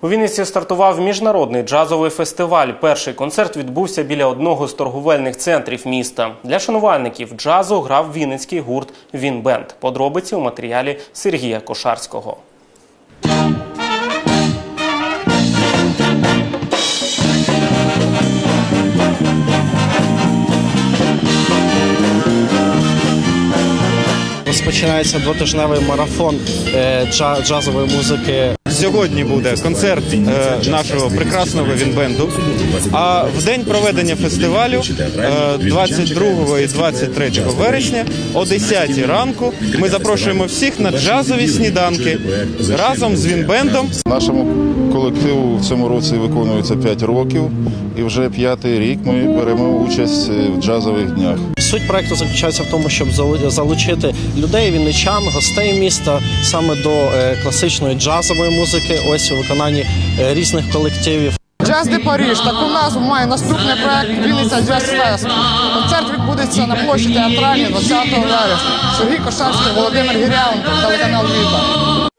У Вінниці стартував міжнародний джазовий фестиваль. Перший концерт відбувся біля одного з торговельних центрів міста. Для шанувальників джазу грав вінницький гурт Вінбенд. Подробиці у матеріалі Сергія Кошарського. Розпочинається двотижневий марафон е, джа- джазової музики. Сьогодні буде концерт е, нашого прекрасного вінбенду. А в день проведення фестивалю е, 22 і 23 вересня о 10 ранку ми запрошуємо всіх на джазові сніданки разом з вінбендом. Нашому колективу в цьому році виконується 5 років, і вже п'ятий рік ми беремо участь е, в джазових днях. Суть проекту заключається в тому, щоб залучити людей, вінничан, гостей міста саме до е, класичної джазової музики. Ось у виконанні е, різних колективів. Джаз де Париж. Таку назву має наступний проект Вінниця Джаз Фест. Концерт відбудеться на площі театральній 20 вересня. Сергій Кошарський, Володимир Гірявенко, телеканал Віта.